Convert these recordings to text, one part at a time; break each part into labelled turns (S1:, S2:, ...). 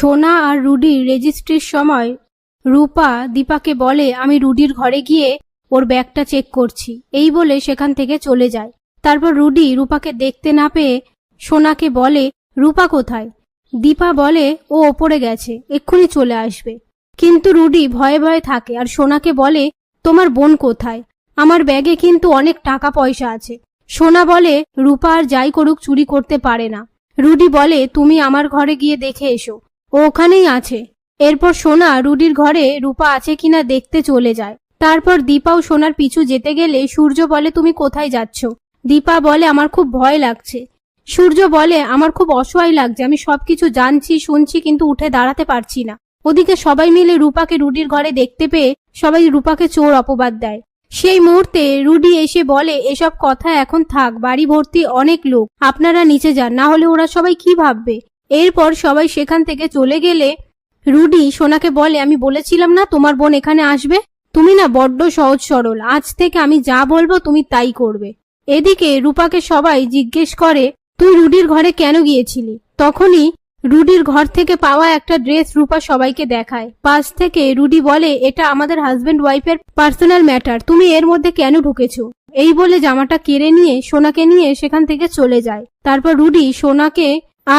S1: সোনা আর রুডির রেজিস্ট্রির সময় রূপা দীপাকে বলে, আমি রুডির ঘরে গিয়ে ওর ব্যাগটা চেক করছি। এই বলে সেখান থেকে চলে যায়। তারপর রুডি রূপাকে দেখতে না পেয়ে সোনাকে বলে, রূপা কোথায়? দীপা বলে, ও ওপরে গেছে, এক্ষুনি চলে আসবে। কিন্তু রুডি ভয়ে ভয়ে থাকে আর সোনাকে বলে, তোমার বোন কোথায়? আমার ব্যাগে কিন্তু অনেক টাকা পয়সা আছে। সোনা বলে, রূপা আর যাই করুক, চুরি করতে পারে না। রুডি বলে, তুমি আমার ঘরে গিয়ে দেখে এসো। ও ওখানেই আছে। এরপর সোনা রুডির ঘরে রূপা আছে কিনা দেখতে চলে যায়। তারপর দীপাও সোনার পিছু যেতে গেলে সূর্য বলে, তুমি কোথায় যাচ্ছ? দীপা বলে, আমার খুব ভয় লাগছে। সূর্য বলে, আমার খুব অসহায় লাগছে। আমি সবকিছু জানছি, শুনছি, কিন্তু উঠে দাঁড়াতে পারছি না। ওদিকে সবাই মিলে রূপাকে রুডির ঘরে দেখতে পেয়ে সবাই রূপাকে চোর অপবাদ দেয়। সেই মুহূর্তে রুডি এসে বলে, এসব কথা এখন থাক, বাড়ি ভর্তি অনেক লোক। আপনারা নিচে যান, না হলে ওরা সবাই কি ভাববে? এরপর সবাই সেখান থেকে চলে গেলে রুডি সোনাকে বলে, আমি বলেছিলাম না তোমার বোন এখানে আসবে? তুমি না বড্ড সহজ সরল। আজ থেকে আমি যা বলব তুমি তাই করবে। এদিকে রূপাকে সবাই জিজ্ঞেস করে, তুই রুডির ঘরে কেন গিয়েছিলি? তখনই রুডির ঘর থেকে পাওয়া একটা ড্রেস রূপা সবাইকে দেখায়। পাশ থেকে রুডি বলে, এটা আমাদের হাজবেন্ড ওয়াইফের পার্সোনাল ম্যাটার তুমি এর মধ্যে কেন ঢুকেছো? এই বলে জামাটা কেড়ে নিয়ে সোনাকে নিয়ে সেখান থেকে চলে যায়। তারপর রুডি সোনাকে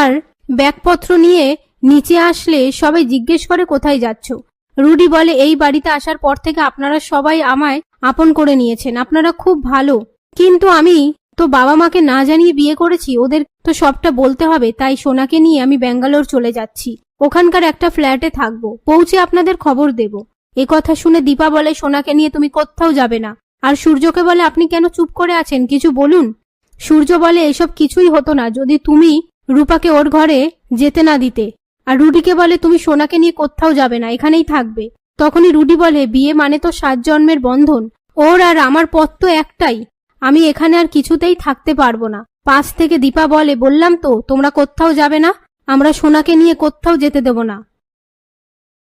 S1: আর ব্যাগপত্র নিয়ে নিচে আসলে সবাই জিজ্ঞেস করে, কোথায় যাচ্ছ? রুডি বলে, এই বাড়িতে আসার পর থেকে আপনারা সবাই আমায় আপন করে নিয়েছেন। আপনারা খুব ভালো। কিন্তু আমি তো বাবা মাকে না জানিয়ে বিয়ে করেছি, ওদের তো সবটা বলতে হবে। তাই সোনাকে নিয়ে আমি ব্যাঙ্গালোর চলে যাচ্ছি। ওখানকার একটা ফ্ল্যাটে থাকব। পৌঁছে আপনাদের খবর দেব। এ কথা শুনে দীপা বলে, সোনাকে নিয়ে তুমি কোথাও যাবে না। আর সূর্যকে বলে, আপনি কেন চুপ করে আছেন? কিছু বলুন? সূর্য বলে, এসব কিছুই হতো না। যদি তুমি রূপাকে ওর ঘরে যেতে না দিতে। আর রুডিকে বলে, তুমি সোনাকে নিয়ে কোথাও যাবে না, এখানেই থাকবে। তখনই রুডি বলে, বিয়ে মানে তো সাত জন্মের বন্ধন। ওর আর আমার পথ তো একটাই। আমি এখানে আর কিছুতেই থাকতে পারব না। পাশ থেকে দীপা বলে, বললাম তো, তোমরা কোথাও যাবে না? আমরা সোনাকে নিয়ে কোথাও যেতে দেব না।